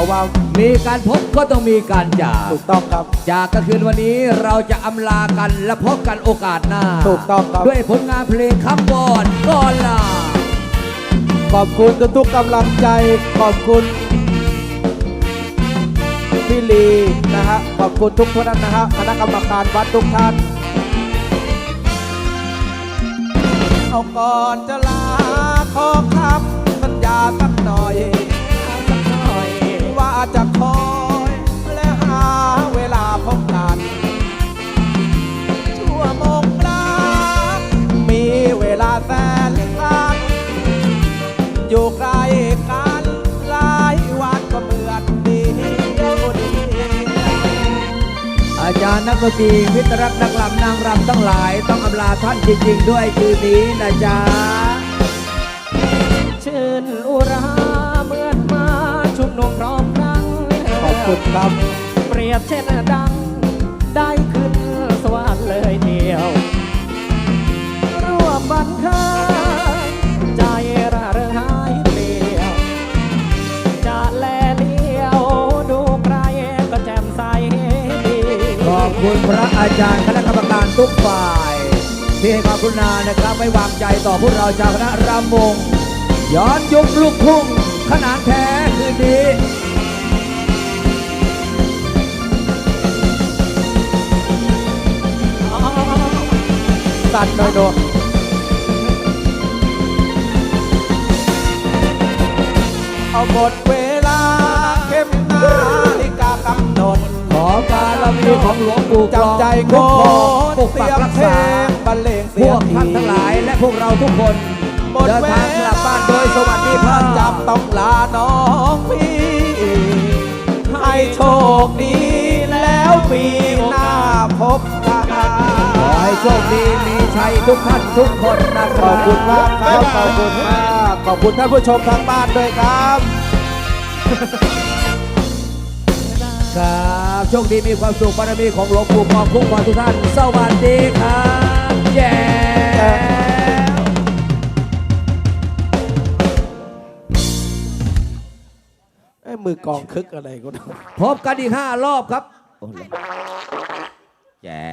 เอาว่ามีการพบก็ต้องมีการจากถูกต้องครับ จากกันคืนวันนี้เราจะอำลากันและพบกันโอกาสหน้า ถูกต้องครับ ด้วยผลงานเพลงคำบอนก่อนลาขอบคุณทุกๆกำลังใจ ขอบคุณพี่ลีนะฮะ ขอบคุณทุกท่านนะฮะคณะกรรมการวัดทุกท่านเอาก่อนจะลาขอคำสัญญาสักหน่อย อยู่ใกล้กันหลายวันก็เหมือนเดียวเดียวอาจารย์นักดนตรีมิตรรักนักลำนางรำทั้งหลาย ต้องอำลาท่านจริง ๆ ด้วยคืนนี้นะจ๊ะชื่นอุราเหมือนมาชุมนุมพร้อมครั้งขอบคุณครับเปรียบเช่นดัง ได้ขึ้นสวรรค์เลยเดียว ร่วมบันเทิง คุณพระอาจารย์คณะกรรมการทุกฝ่าย ที่ให้ความกรุณานะครับไม่วางใจต่อพวกเราชาวคณะรำวงย้อนยุคลูกทุ่งขนานแท้คืนนี้สั่นหน่อยโดเอาหมดเวารมีของหลวงปู่กลองจำใจโง่มครองปกเสีปักรักษาบรรเลงเสียวงกท่านทั้งหลายและพวกเราทุกคนหมดเดินเวทางกลับบ้านโดยสวัสดิภาพจำต้องลาน้องพี่ ให้โชคดีแล้วปีหน้าพบกันขอให้โชคดีมีชัยทุกท่านทุกคนนะคขรัอบคุณมากครับขอบคุณมากขอบคุณท่านผู้ชมทางบ้านด้วยครับครับ โชคดีมีความสุขบารมีของหลวงปู่กองคุ้มครองทุกท่านสวัสดีครับแย่เอ้ยมือกองคึกอะไรก็ได้พบกันอีกห้ารอบครับโอ้โหแย่